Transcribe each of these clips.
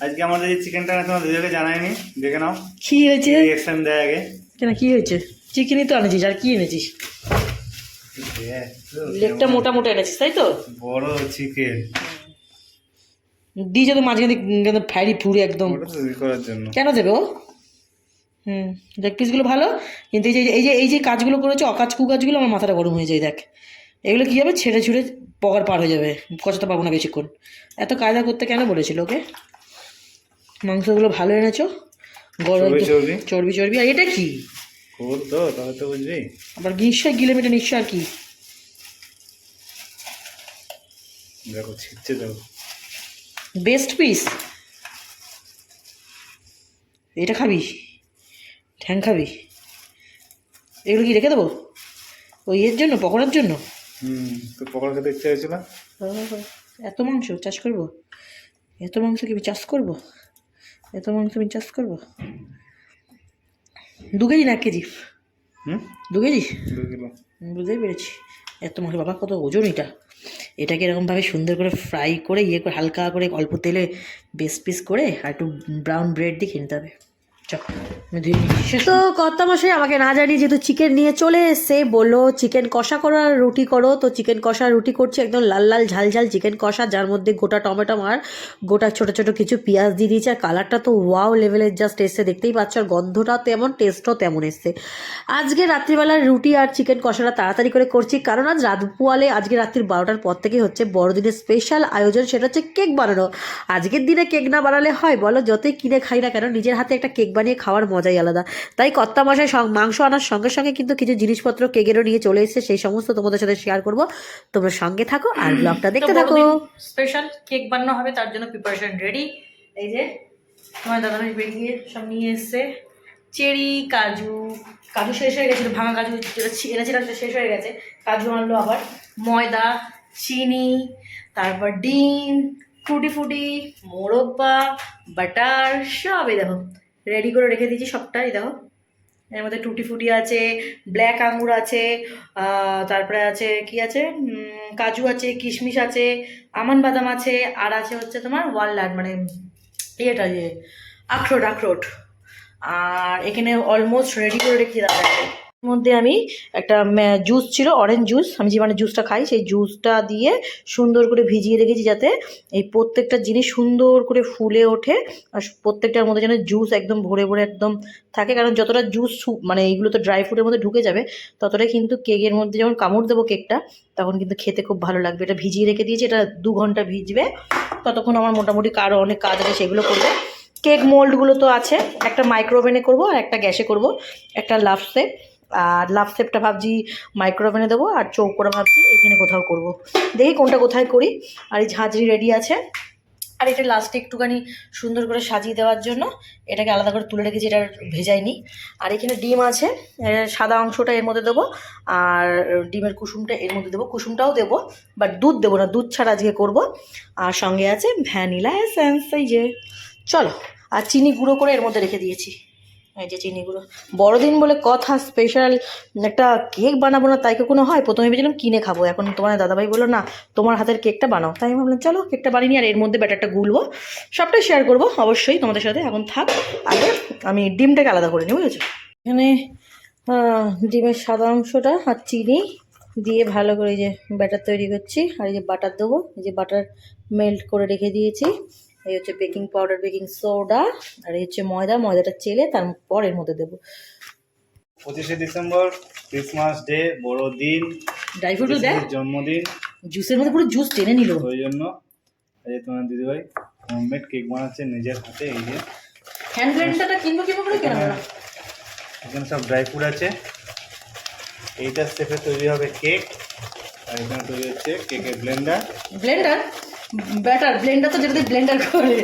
আজকে আমাদের এই চিকেনটা না তোমার দিদিকে জানাইনি দেখে নাও। কি হয়েছে? রিয়েকশন দেয় আগে। কেন কি হয়েছে? চিকেনই তো এনেছিস আর কি এনেছিস? লেগটা মোটা মোটা এনেছিস তাই তো? বড় চিকেন। দিয়েছে তো মাঝখানে একদম ফ্যারি ফুড়ে একদম। করার জন্য। কেন দেবে ও? হুম দেখ পিসগুলো ভালো কিন্তু এই যে এই যে এই যে কাজগুলো করেছে অকাজ কুকাজগুলো আমার মাথাটা গরম হয়ে যায় দেখ। এগুলো কী হবে? ছেড়ে ছুড়ে পকার পার হয়ে যাবে কচাতে পারব না বেশিক্ষণ। এত কায়দা করতে কেন বলেছিল ওকে? মাংসগুলো ভালো এনেছো? গরম চর্বি চর্বি। আর এটা কি? তো তাহলে তো বুঝবি আবার নিশ্চয় গিলে মেটে নিশ্চয় আর কি। দেখো ছিটছে দেখো বেস্ট পিস এটা খাবি? ঠ্যাং খাবি? এগুলো কি রেখে দেবো? ওই এর জন্য পকোড়ার জন্য? হুম তো পকোড়া খেতে ইচ্ছা হয়েছিল এত মাংস চাষ করব? এত মাংস কি চাষ করব? এত মাংস আমি চাষ করব? দু কেজি না এক কেজি? দু কেজি? বুঝতেই পেরেছি। এত মাংস বাবা কত ওজন এটা? এটাকে এরকমভাবে সুন্দর করে ফ্রাই করে ইয়ে করে হালকা করে অল্প তেলে বেস পিস করে আর একটু ব্রাউন ব্রেড দিয়ে কিনতে হবে। তো কর্তা মশাই আমাকে না জানিয়ে যেহেতু চিকেন নিয়ে চলে এসছে বলল চিকেন কষা করো আর রুটি করো। তো চিকেন কষা রুটি করছি একদম লাল লাল ঝাল ঝাল চিকেন কষা যার মধ্যে গোটা টমেটো আর গোটা ছোট ছোট কিছু পেঁয়াজ দিয়ে দিয়েছে। আর কালারটা তো ওয়াও লেভেলের জাস্ট এসছে দেখতেই পাচ্ছ। আর গন্ধটা তেমন টেস্টও তেমন এসছে। আজকে রাত্রিবেলার রুটি আর চিকেন কষাটা তাড়াতাড়ি করে করছি। কারণ আজ রাত পোয়ালে আজকে রাত্রির বারোটার পর থেকে হচ্ছে বড়দিনের স্পেশাল আয়োজন সেটা হচ্ছে কেক বানানো। আজকের দিনে কেক না বানালে হয় বলো যতই কিনে খাই না কেন নিজের হাতে একটা কেক বানিয়ে খাওয়ার মজাই আলাদা। তাই কর্তা মশাই মাংস আনার সঙ্গে সঙ্গে কিন্তু কিছু জিনিসপত্র কেকেরও নিয়ে চলে এসেছে সেই সমস্ত তোমাদের সাথে শেয়ার করব। তোমরা সঙ্গে থাকো আর ব্লগটা দেখতে থাকো। স্পেশাল কেক বানানো হবে তার জন্য প্রিপারেশন রেডি এই যে তোমার দাদা দাদাভাই বেরিয়ে সব নিয়ে এসছে। চেরি কাজু কাজু শেষ হয়ে গেছিল ভাঙা কাজু যেটা ছি- এনেছিলাম সেটা শেষ হয়ে গেছে। কাজু আনলো আবার ময়দা চিনি তারপর ডিম ফুটি ফুটি মোরব্বা বাটার সবই দেখো। রেডি করে রেখে দিয়েছি সবটাই, দেখো। এর মধ্যে টুটি ফুটি আছে ব্ল্যাক আঙুর আছে তারপরে আছে, কি আছে? কাজু আছে, কিশমিশ আছে, আমান বাদাম আছে, আর আছে হচ্ছে তোমার ওয়ালনাট মানে ইয়েটা যে আখরোট আখরোট। আর এখানে অলমোস্ট রেডি করে রেখে দেওয়া মধ্যে আমি একটা জুস ছিল অরেঞ্জ জুস আমি যে মানে জুসটা খাই, সেই জুসটা দিয়ে সুন্দর করে ভিজিয়ে রেখেছি যাতে এই প্রত্যেকটা জিনিস সুন্দর করে ফুলে ওঠে আর প্রত্যেকটার মধ্যে যেন জুস একদম ভরে ভরে একদম থাকে। কারণ যতটা জুস মানে এইগুলো তো ড্রাই ফ্রুটের মধ্যে ঢুকে যাবে, ততটাই কিন্তু কেকের মধ্যে যখন কামড় দেবো কেকটা তখন কিন্তু খেতে খুব ভালো লাগবে। এটা ভিজিয়ে রেখে দিয়েছি, এটা দু ঘণ্টা ভিজবে। ততক্ষণ আমার মোটামুটি কারও অনেক কাজ আছে, সেগুলো করবে। কেক মোল্ডগুলো তো আছে, একটা মাইক্রোওভেনে করব আর একটা গ্যাসে করব, একটা লাভ সেপ আর লাভ সেপটা ভাবছি মাইক্রোওভেনে দেবো আর চৌকোটা ভাবছি এখানে কোথাও করব। দেখি কোনটা কোথায় করি। আর এই ঝাঁঝরি রেডি আছে। আর এটা লাস্টে একটুখানি সুন্দর করে সাজিয়ে দেওয়ার জন্য এটাকে আলাদা করে তুলে রেখেছি, এটা ভেজাইনি। আর এখানে ডিম আছে সাদা অংশটা এর মধ্যে দেবো আর ডিমের কুসুমটা এর মধ্যে দেবো। কুসুমটাও দেবো বাট দুধ দেবো না, দুধ ছাড়া আজকে করব। আর সঙ্গে আছে ভ্যানিলা এসেন্স এই যে। চলো, আর চিনি গুঁড়ো করে এর মধ্যে রেখে দিয়েছি। এই যে চিনিগুলো। বড়দিন বলে কথা স্পেশাল একটা কেক বানাবো না, তাই কোনো হয়? প্রথমে ভেবেছিলাম কিনে খাব, এখন তোমার দাদাভাই বলল, না, তোমার হাতের কেকটা বানাও। তাই আমি ভাবলাম, চলো কেকটা বানিয়ে আর এর মধ্যে ব্যাটারটা গুলবো, সবটাই শেয়ার করব, অবশ্যই তোমাদের সাথে, এখন থাক, আগে আমি ডিমটাকে আলাদা করে নিই, বুঝেছ? এখানে ডিমের সাদা অংশটা আর চিনি দিয়ে ভালো করে যে ব্যাটার তৈরি করছি, আর এই যে বাটার দেবো, এই যে বাটার মেল্ট করে রেখে দিয়েছি। এই হচ্ছে বেকিং পাউডার বেকিং সোডা আর এই হচ্ছে ময়দা ময়দাটা চেলে তারপর এর মধ্যে দেবো। পঁচিশে ডিসেম্বর ক্রিসমাস ডে বড়দিন ড্রাই ফ্রুটও দেখ। জন্মদিন। জুসের মধ্যে পুরো জুস টেনে নিল। ওই জন্য এই যে তোমার দিদিভাই হোমমেড কেক বানাচ্ছে নিজের হাতে এই যে। হ্যান্ড ব্লেন্ডারটা কিনবো কিনবো করে কেন এখানে সব ড্রাই ফ্রুট আছে। এইটার স্টেপে তৈরি হবে কেক আর এখানে তৈরি হচ্ছে কেকের ব্লেন্ডার ব্লেন্ডার ব্যাটার ব্লেন্ডার তো যেটা ব্লেন্ডার করে।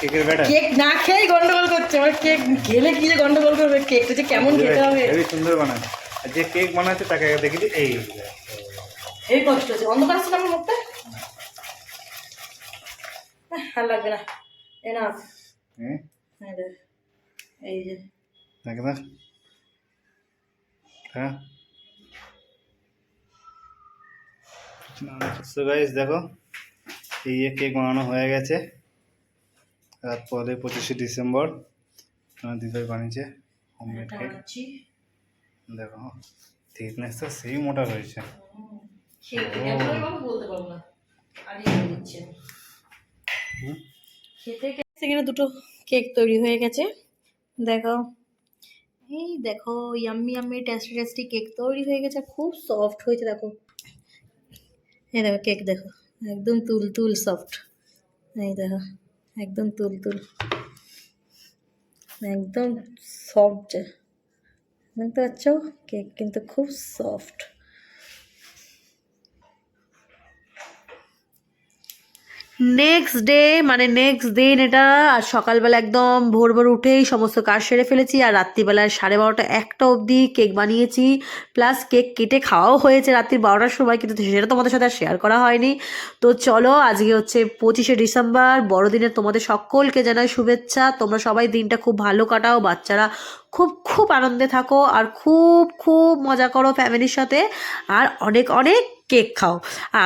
কেকের ব্যাটার। কেক না খেয়েই গন্ডগোল করছে আমার কেক খেলে কি যে গন্ডগোল করবে কেকটা যে কেমন খেতে হবে। হেবি সুন্দর বানায় আর যে কেক বানাচ্ছে তাকে আগে দেখে এই এই কষ্ট হচ্ছে অন্ধকার আসছে আমার মুখটা? আর লাগবে না। এনাফ হ্যাঁ এই যে এই দেখে না। হ্যাঁ। সো গাইস দেখো। এই যে কেক বানানো হয়ে গেছে। তারপরে পঁচিশে ডিসেম্বর দিদার বানিয়েছে হোমমেড কেক দেখো থিকনেসটা সেই মোটা? খেতে সেখানে দুটো কেক তৈরি হয়ে গেছে। দেখো এই দেখো yummy yummy tasty tasty cake তৈরি হয়ে গেছে। খুব সফট হয়েছে দেখো। এই দেখো কেক দেখো। একদম তুল তুল সফট এই দেখো একদম তুল তুল একদম সফট দেখতে পাচ্ছ কেক কিন্তু খুব সফট নেক্সট ডে মানে নেক্সট দিন এটা আর সকালবেলা একদম ভোর ভোর উঠেই সমস্ত কাজ সেরে ফেলেছি আর রাত্রিবেলায় সাড়ে বারোটা একটা অবধি কেক বানিয়েছি। প্লাস কেক কেটে খাওয়াও হয়েছে রাত্রি বারোটার সময়, কিন্তু সেটা তোমাদের সাথে আর শেয়ার করা হয়নি। তো চলো, আজকে হচ্ছে পঁচিশে ডিসেম্বর বড়দিনে তোমাদের সকলকে জানাই শুভেচ্ছা। তোমরা সবাই দিনটা খুব ভালো কাটাও, বাচ্চারা খুব খুব আনন্দে থাকো আর খুব খুব মজা করো ফ্যামিলির সাথে আর অনেক অনেক কেক খাও।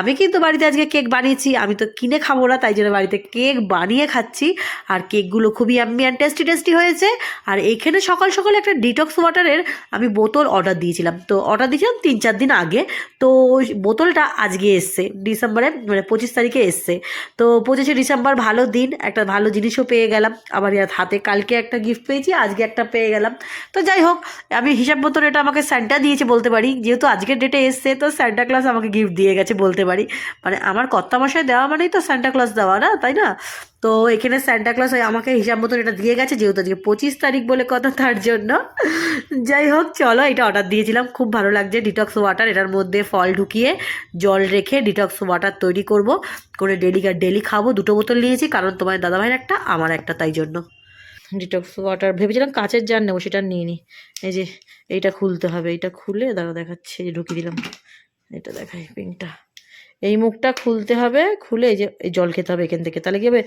আমি কিন্তু বাড়িতে আজকে কেক বানিয়েছি, আমি তো কিনে খাব না, তাই জন্য বাড়িতে কেক বানিয়ে খাচ্ছি আর কেকগুলো খুবই অ্যান্ড টেস্টি টেস্টি হয়েছে। আর এইখানে সকাল সকাল একটা ডিটক্স ওয়াটারের আমি বোতল অর্ডার দিয়েছিলাম। তো অর্ডার দিয়েছিলাম তিন, চার দিন আগে। তো বোতলটা আজকে এসছে ডিসেম্বরে মানে পঁচিশ তারিখে এসছে। তো পঁচিশে ডিসেম্বর ভালো দিন, একটা ভালো জিনিসও পেয়ে গেলাম। আবার হাতে কালকে একটা গিফট পেয়েছি, আজকে একটা পেয়ে গেলাম। তো যাই হোক, আমি হিসাব মতন এটা আমাকে স্যান্টা দিয়েছে বলতে পারি। যেহেতু আজকের ডেটে এসছে, তো স্যান্টা ক্লাস আমাকে গিফট দিয়ে গেছে বলতে পারি। মানে আমার কর্তা মশাই দেওয়া মানেই তো স্যান্টা ক্লাস দেওয়া না, তাই না? তো এখানে স্যান্টা ক্লাস আমাকে হিসাব মতন এটা দিয়ে গেছে, যেহেতু আজকে পঁচিশ তারিখ বলে কথা, তার জন্য। যাই হোক, চলো এটা অর্ডার দিয়েছিলাম। খুব ভালো লাগছে ডিটক্স ওয়াটার এটার মধ্যে ফল ঢুকিয়ে জল রেখে ডিটক্স ওয়াটার তৈরি করব। করে ডেলি ডেলি খাব, দুটো বোতল নিয়েছি, কারণ তোমার দাদাভাইয়ের একটা, আমার একটা, তাই জন্য। ডিটক্স ওয়াটার ভেবেছিলাম কাঁচের জার নেব, সেটা নিয়ে নিই এই যে, এইটা খুলতে হবে, এইটা খুলে দাদা দেখাচ্ছে যে ঢুকিয়ে দিলাম। এটা দেখাই পিঙ্কটা এই মুখটা খুলতে হবে, খুলে এই যে, এই জল খেতে হবে এখান থেকে। তাহলে কি হবে,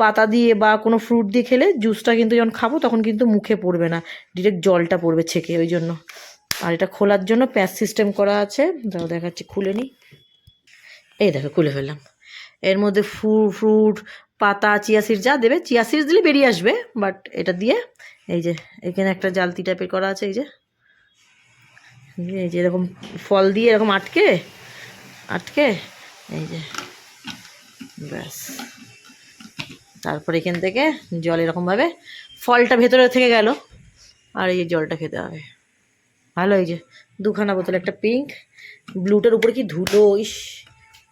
পাতা দিয়ে বা কোনো ফ্রুট দিয়ে খেলে জুসটা কিন্তু যখন খাব, তখন কিন্তু মুখে পড়বে না। ডিরেক্ট জলটা পড়বে ছেঁকে, ওই জন্য। আর এটা খোলার জন্য প্যাচ সিস্টেম করা আছে। দাও দেখাচ্ছি, খুলে নিই এই দেখো, খুলে ফেললাম। এর মধ্যে ফ্রু ফ্রুট পাতা, চিয়া যা দেবে, চিয়া দিলে বেরিয়ে আসবে বাট এটা দিয়ে এই যে, এখানে একটা জালতি টাইপের করা আছে, এই যে এই যে এরকম ফল দিয়ে এরকম আটকে আটকে, এই যে, ব্যাস। তারপর এখান থেকে জল এরকমভাবে ফলটা ভেতরে থেকে গেল, আর এই যে জলটা খেতে হবে। ভালো, এই যে, দুখানা বোতল, একটা পিঙ্ক ব্লুটার উপরে কি ধুলো, ইস,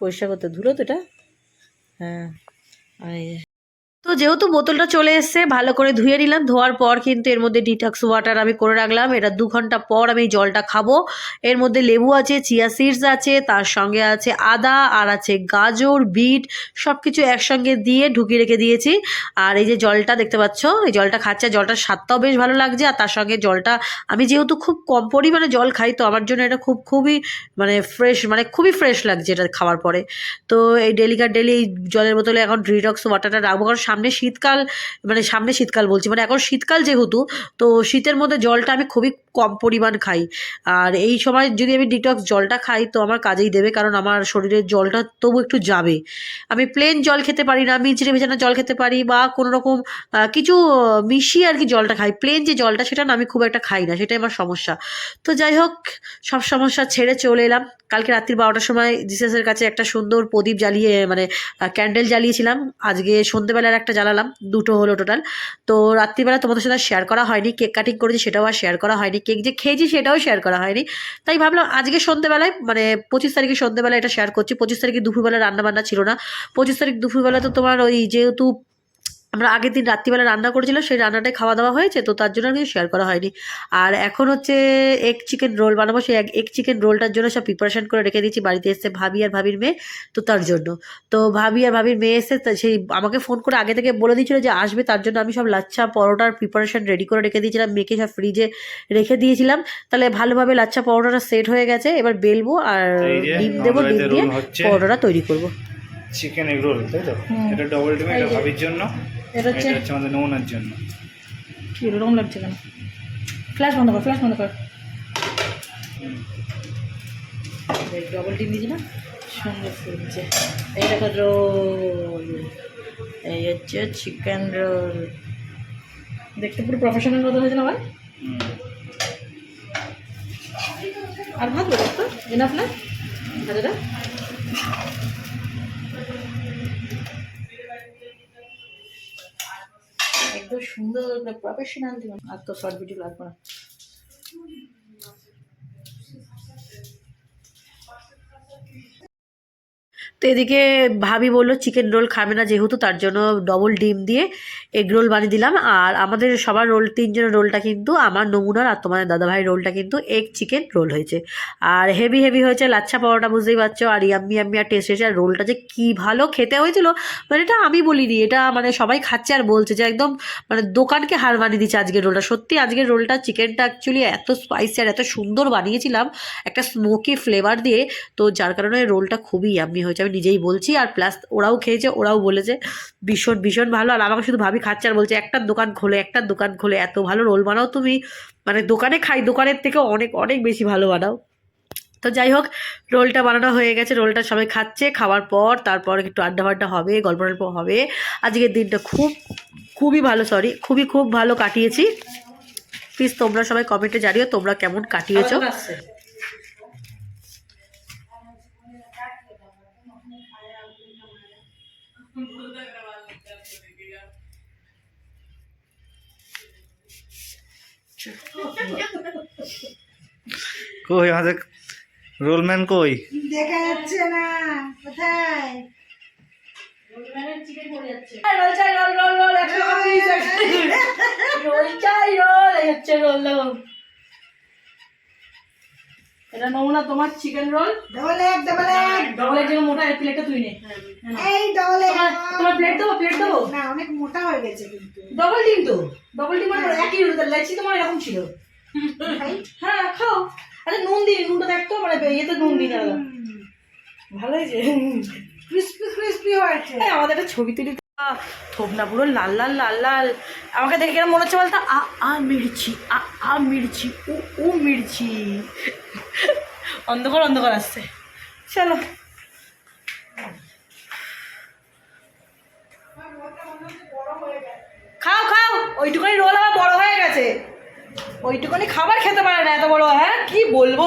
পরিষ্কার করতে, ধুলো তো এটা? হ্যাঁ। আর এই যে তো যেহেতু বোতলটা চলে এসছে, ভালো করে ধুয়ে নিলাম। ধোয়ার পর কিন্তু এর মধ্যে ডিটক্স ওয়াটার আমি করে রাখলাম। এটা দু ঘণ্টা পর আমি জলটা খাব। এর মধ্যে লেবু আছে চিয়া সিডস আছে, তার সঙ্গে আছে আদা, আর আছে গাজর, বিট সব কিছু একসঙ্গে দিয়ে ঢুকিয়ে রেখে দিয়েছি। আর এই যে জলটা দেখতে পাচ্ছ, এই জলটা খাচ্ছে, জলটার স্বাদটাও বেশ ভালো লাগছে। আর তার সঙ্গে জলটা, আমি যেহেতু খুব কম পরিমাণে জল খাই, তো আমার জন্য এটা খুব, খুবই মানে ফ্রেশ মানে খুবই ফ্রেশ লাগছে এটা খাওয়ার পরে। তো এই ডেলিকার ডেলি এই জলের বোতলে এখন ডিটক্স ওয়াটারটা রাখব। কারণ সামনে শীতকাল মানে সামনে শীতকাল বলছি মানে এখন শীতকাল যেহেতু, তো শীতের মধ্যে জলটা আমি খুবই কম পরিমাণ খাই। আর এই সময় যদি আমি ডিটক্স জলটা খাই, তো আমার কাজেই দেবে, কারণ আমার শরীরের জলটা তবু একটু যাবে। আমি প্লেন জল খেতে পারি না মিচড়ে ভেজানো জল খেতে পারি বা কোনো রকম কিছু, মিশিয়ে আর কি জলটা খাই। প্লেন যে জলটা, সেটা না আমি খুব একটা খাই না, সেটাই আমার সমস্যা। তো যাই হোক, সব সমস্যা ছেড়ে চলে এলাম। কালকে রাত্রি বারোটার সময় জিসাসের কাছে একটা সুন্দর প্রদীপ জ্বালিয়ে মানে ক্যান্ডেল জ্বালিয়েছিলাম। আজকে সন্ধ্যেবেলার একটা জ্বালালাম, দুটো হলো টোটাল তো রাত্রিবেলা তোমাদের সাথে শেয়ার করা হয়নি কেক কাটিং করেছি সেটাও আর শেয়ার করা হয়নি কেক যে খেয়েছি সেটাও শেয়ার করা হয়নি। তাই ভাবলাম আজকে সন্ধ্যেবেলায় মানে পঁচিশ তারিখে সন্ধ্যেবেলায় এটা শেয়ার করছি। পঁচিশ তারিখে দুপুরবেলা রান্নাবান্না ছিল না। পঁচিশ তারিখ দুপুরবেলা তো তোমার ওই যেহেতু আমরা আগের দিন রাত্রিবেলা রান্না করেছিলাম সেই রান্নাটাই খাওয়া দাওয়া হয়েছে তো তার জন্য আর কিছু শেয়ার করা হয়নি। আর এখন হচ্ছে এক চিকেন রোল বানাবো সেই এক চিকেন রোলটার জন্য সব প্রিপারেশন করে রেখে দিয়েছি। বাড়িতে এসে ভাবি আর ভাবির মেয়ে তো তার জন্য। তো ভাবি আর ভাবির মেয়ে এসে সেই আমাকে ফোন করে আগে থেকে বলে দিয়েছিল যে আসবে তার জন্য আমি সব লাচ্ছা পরোটার প্রিপারেশন রেডি করে রেখে দিয়েছিলাম মেখে সব ফ্রিজে রেখে দিয়েছিলাম। তাহলে ভালোভাবে লাচ্ছা পরোটাটা সেট হয়ে গেছে এবার বেলবো আর ডিম দেবো ডিম দিয়ে পরোটাটা তৈরি করব। চিকেন এগ রোল তাই তো? এটা ডবল ডিম এটা ভাবির জন্য এটা হচ্ছে আমাদের নমুনার জন্য। কি এরকম লাগছে কেন? ফ্ল্যাশ বন্ধ কর ফ্ল্যাশ বন্ধ কর। ডবল টিম দিয়েছি না? সুন্দর ফুলছে। এই দেখো রোল এই হচ্ছে চিকেন রোল দেখতে পুরো প্রফেশনাল মতো হয়েছে না ভাই? আর ভাত দেবো তো? এনাফ না? ভাতটা? একদম সুন্দর প্রফেশনাল আর তো শর্ট ভিডিও লাগবে না। তো এদিকে ভাবি বলল চিকেন রোল খাবে না যেহেতু, তার জন্য ডবল ডিম দিয়ে এগ রোল বানিয়ে দিলাম। আর আমাদের সবার রোল তিনজনের রোলটা কিন্তু আমার, নমুনার আর তোমাদের দাদাভাই রোলটা কিন্তু এগ চিকেন রোল হয়েছে। আর হেভি হেভি হয়েছে লাচ্ছা পরোটা, বুঝতেই পারছ। আর ইয়াম্মি ইয়াম্মি আর টেস্ট হয়েছে। আর রোলটা যে কী ভালো খেতে হয়েছিল মানে এটা আমি বলিনি, এটা মানে সবাই খাচ্ছে আর বলছে যে একদম মানে দোকানকে হার বানিয়ে দিচ্ছে আজকের রোলটা সত্যি আজকের রোলটা চিকেনটা অ্যাকচুয়ালি এত স্পাইসি আর এত সুন্দর বানিয়েছিলাম, একটা স্মোকি ফ্লেভার দিয়ে। তো যার কারণে রোলটা খুবই ইয়াম্মি হয়েছে। আমি নিজেই বলছি আর প্লাস ওরাও খেয়েছে, ওরাও বলেছে, ভীষণ ভীষণ ভালো। আর আমাকে শুধু ভাবি খাচ্ছে আর বলছে একটা দোকান খোলে একটা দোকান খোলে, এত ভালো রোল বানাও তুমি। মানে দোকানে খাই, দোকানের থেকে অনেক অনেক বেশি ভালো বানাও। তো যাই হোক রোলটা বানানো হয়ে গেছে রোলটা সবাই খাচ্ছে, খাওয়ার পর তারপর একটু আড্ডা ফাড্ডা হবে গল্প টল্প হবে। আজকের দিনটা খুব, খুবই ভালো সরি খুবই, খুব ভালো কাটিয়েছি। প্লিজ তোমরা সবাই কমেন্টে জানিও তোমরা কেমন কাটিয়েছো। কই আমাদের রোলম্যান কই দেখা যাচ্ছে না কোথায় রোল চাই রোল রোল রোল একশো টাকা piece, একশো রোল চাই রোল এই হচ্ছে রোল দেখো এটা নমুনা তোমার চিকেন রোল ডবল এক ডবল এক ডবল এর জন্য মোটা এক প্লেটটা তুই নে। এই ডবল এক তোমার প্লেট দেবো প্লেট দেবো? না অনেক মোটা হয়ে গেছে কিন্তু। ডবল ডিম তো। ডবল ডিম মানে একই রোল লেচি তোমার এরকম ছিল। হ্যাঁ খাও। আরে নুন দিই নুনটা দেখতো মানে ইয়েতে নুন দিই না। ভালো হয়েছে। ক্রিসপি ক্রিসপি হয়েছে। এই আমাদের একটা ছবি তুলি তো। আহ, পুরো লাল লাল লাল লাল। আমাকে দেখে কেন মনে হচ্ছে বলতো? আ আ মির্চি আ আ মির্চি উ উ মির্চি। অন্ধকার অন্ধকার আসছে। চলো। খাও খাও। ওইটুকুনি রোল আবার বড় হয়ে গেছে। ওইটুকুনি খাবার খেতে পারে না এত বড় হ্যাঁ? কি বলব?